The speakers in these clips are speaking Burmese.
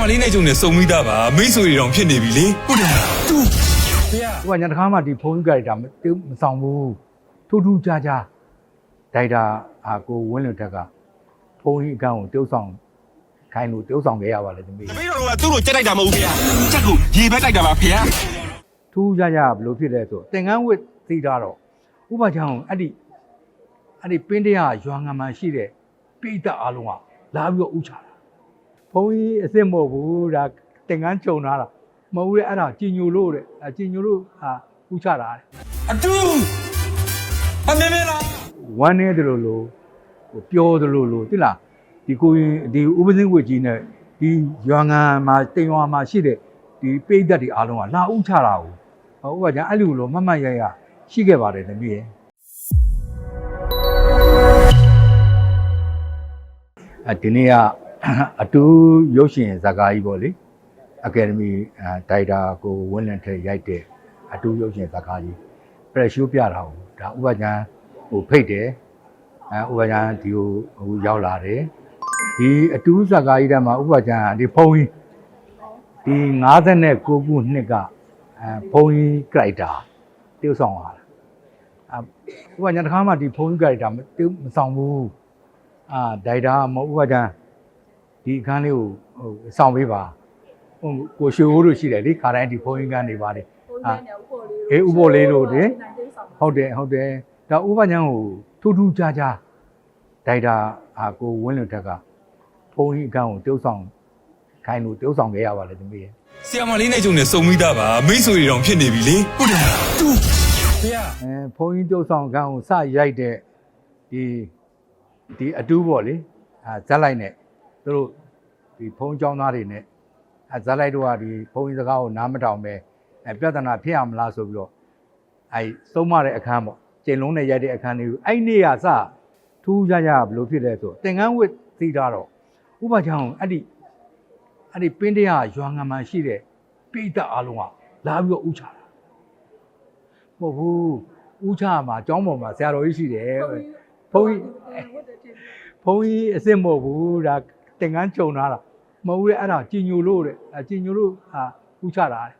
မလေးနဲ့ကျုံနဲ့စုံမိသားပါမိတ်ဆွေတွေတောင်ဖြစ်နေပြီလေဟုတ်တယ်မလားတူဖေ။ဟိုကညာတစ်ခါမှဒီဖုန်းကြီးကြိုက်တာမတူမဆောင်ဘူးထူးထူးခြားခြားဒိုက်တာအာကိုဝင်းလွတ်ထက်ကဖုန်းကြီးအကန့်ကိုတုပ်ဆောင်ခိုင်းလို့တုပ်ဆောင်ခဲ့ရပါလေသမီးတပည့်တော်ကသူ့ကိုကြက်လိုက်တာမဟုတ်ဘူးဗျာကြက်ကိုရေဘက်တိုက်တာပါဖေဟာထူးခြားခြားဘယ်လိုဖြစ်လဲဆိုသင်္ကန်းဝတ်သိတာတော့ဥပချောင်းအဲ့ဒီအဲ့ဒီပင်းတရားရွာငံမှာရှိတဲ့ပိဋကအားလုံးကလာပြီးတော့ဥချတာ ဖုန်းကြီးအစ်စ်မဟုတ်ဘူးဒါသင်္ကန်းခြုံထားတာမဟုတ်ဘူးလေအဲ့ဒါကြည်ညိုလို့တဲ့အကြည်ညိုလို့ဟာဥချတာတဲ့အတူအမေမေလားဝမ်းနေတယ်လို့လို့ဟိုပျော်တယ်လို့လို့တိလားဒီကိုရင်ဒီဥပဇင်းဝတ်ကြီးနဲ့ဒီရွာငံမှာတင်ရွာမှာရှိတဲ့ဒီပိဋကတ်တွေအားလုံးကလာဥချတာကိုဟိုဥပဒေအဲ့လိုလို့မတ်မတ်ရရရှိခဲ့ပါတယ်တမီးရဲ့အဲဒီနေ့က အတူရုပ်ရှင်ဇာကာကြီးပေါ့လေအကယ်ဒမီအဲဒိုက်တာကိုဝင်းလန်ထက်ရိုက်တဲ့အတူရုပ်ရှင်ဇာကာကြီးပရက်ရှိုးပြတာကိုဒါဥပဒေဟိုဖိတ်တယ်အဲဥပဒေဒီကိုဟိုရောက်လာတယ်ဒီအတူဇာကာကြီးထဲမှာဥပဒေဒီဖုန်းကြီးဒီ59ခုနှစ်ကအဲဖုန်းကြီးကြိုက်တာတိကျဆောင်လာတာအဲဥပဒေတစ်ခါမှဒီဖုန်းကြီးကြိုက်တာမတိမဆောင်ဘူးအာဒိုက်တာမဟုတ်ဥပဒေ ဒီအခန်းလေးကိုဟိုဆောင်ပေးပါဟိုကိုရှိုးတို့ရှိတယ်လေခါတိုင်းဒီဖုန်းကြီးကနေပါတယ်ပုံနဲ့ဥပေါ်လေးအေးဥပေါ်လေးလို့လေနိုင်တိတ်ဆောင်ဟုတ်တယ်ဟုတ်တယ်ဒါဥပညာကိုထူးထူးခြားခြားဒိုက်တာအာကိုဝင်းလွတ်ထက်ကဖုန်းကြီးအကန့်ကိုတုပ်ဆောင်ခိုင်းလို့တုပ်ဆောင်ခဲ့ရပါလေသမီးရဲ့ဆီယမလေးနဲ့ကျုံနဲ့စုံမိသားပါမိတ်ဆွေတွေတောင်ဖြစ်နေပြီလေဟုတ်တယ်မလားတူဖေ။အဲဖုန်းကြီးတုပ်ဆောင်အကန့်ကိုစရိုက်တဲ့ဒီဒီအတူးပေါ့လေအာဇက်လိုက်နဲ့ သူတို့ဒီဖုန်းကြောင်းသားတွေနဲ့အဲဇာလိုက်တို့ကဒီဖုန်းကြီးစကားကိုနားမထောင်ပဲအဲပြဿနာဖြစ်အောင်မလားဆိုပြီးတော့အဲသုံးမတဲ့အခန်းပေါ့ကျင်လုံးနဲ့ရိုက်တဲ့အခန်းတွေကိုအဲ့နေ့ကစထူးခြားခြားဘယ်လိုဖြစ်လဲဆိုတော့သင်္ကန်းဝတ်သိတာတော့ဥပချောင်းအဲ့ဒီအဲ့ဒီပင်းတရားရွာငံမှရှိတဲ့ပိဋကအားလုံးကလာပြီးတော့ဥချတာမဟုတ်ဘူးဥချမှာအကြောင်းပေါ်မှာဆရာတော်ကြီးရှိတယ်ဘုန်းကြီးဘုန်းကြီးအစ်စ်မဟုတ်ဘူးဒါ သင်္ကန်းခြုံထားတာမဟုတ်ဘူးလေအဲ့ဒါကြည်ညိုလို့တဲ့အကြည်ညိုလို့ဟာဥချတာတဲ့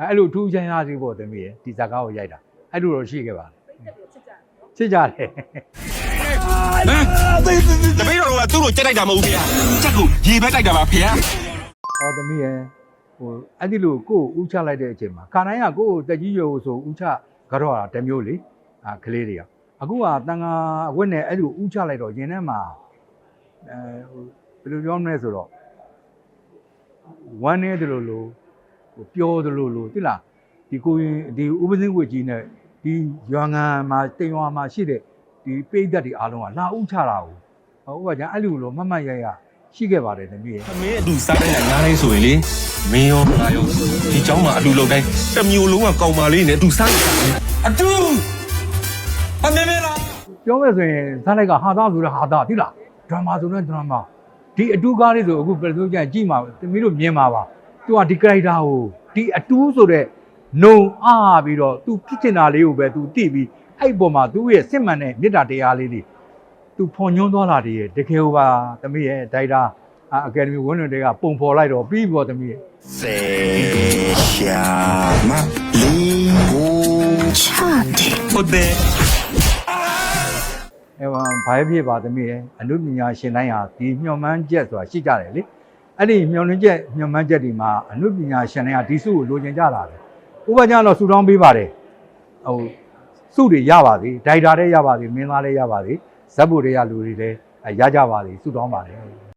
အဲ့လိုထူးချမ်းရစီပေါ့သမီးရဲ့ဒီဇာကားကိုရိုက်တာအဲ့လိုတော့ရှိခဲ့ပါတပိတ်သက်ပြီးချစ်ကြတယ်နော်ချစ်ကြတယ်ဟမ်တပည့်တော်ကသူ့ကိုကြက်လိုက်တာမဟုတ်ဘူးဗျာကြက်ကိုရေဘက်တိုက်တာပါဖေဟာဟောသမီးရဲ့ဟိုအဲ့ဒီလိုကိုယ်ဥချလိုက်တဲ့အချိန်မှာခါတိုင်းကကိုယ်တက်ကြီးရွယ်ဆိုဥချကတော့တာတစ်မျိုးလေအာကလေးတွေကအခုကတန်ဃာအဝတ်နဲ့အဲ့လိုဥချလိုက်တော့ရင်ထဲမှာအဲဟိုဘ ယ်လိုပြောမလဲဆိုတော့ဝမ်းနေတယ်လို့လို့ဟိုပျော်တယ်လို့လို့တိလားဒီကိုရင်ဒီဥပဇင်းဝတ်ကြီးနဲ့ဒီရွာငံမှာတင်ရွာမှာရှိတဲ့ဒီပိဋကတ်တွေအားလုံးကလာဥချတာကိုဟိုဥပမာအဲ့လိုလို့မတ်မတ်ရရရှိခဲ့ပါတယ်သမီးရဲ့ သမင်းအတူစားတိုင်းကညားတိုင်းဆိုရင်လေမင်းရောငါရောဒီเจ้าမှာအတူလောက်တိုင်းတစ်မျိုးလုံးကကောင်မလေးနဲ့အတူစားနေတာပဲ အတူအမေမေလား ပြောမယ်ဆိုရင်ဇာတ်လိုက်ကဟာသားဆိုတဲ့ဟာသားသိလားဒရမာဆိုတဲ့ဒရမာ ဒီအတူကားလေးဆိုအခုပြလို့ကြရင်ကြည့်မှာသမီးတို့မြင်မှာပါသူကဒီ character ကိုဒီအတူဆိုတဲ့နုံအားပြီးတော့သူဖြစ်ချင်တာလေးကိုပဲသူသိပြီးအဲ့ပေါ်မှာသူ့ရဲ့စစ်မှန်တဲ့မေတ္တာတရားလေးတွေသူဖွန်ညွှန်းသွားတာတည်းရဲ့တကယ်ဟိုပါသမီးရဲ့ဒိုက်တာအကယ်ဒမီဝင်းလွင်တွေကပုံဖော်လိုက်တော့ပြီးပေါ်သမီးရဲ့စေရှာမလီကိုဟုတ်တယ်အဲ ဘာဘာဖြစ်ပါသမီးရဲ့အနုပညာရှင်တိုင်းဟာဒီမျှော်မှန်းချက်ဆိုတာရှိကြတယ်လေအဲ့ဒီမျှော်လင့်ချက်မျှော်မှန်းချက်ဒီမှာအနုပညာရှင်တိုင်းဟာဒီစုကိုလိုချင်ကြတာပဲဥပမာတော့ဆူတောင်းပေးပါတယ်ဟိုစုတွေရပါသေးဒိုက်တာတွေရပါသေးမင်းသားတွေရပါသေးဇက်ဘူတွေရလူတွေလည်းအဲရကြပါသေးဆူတောင်းပါတယ်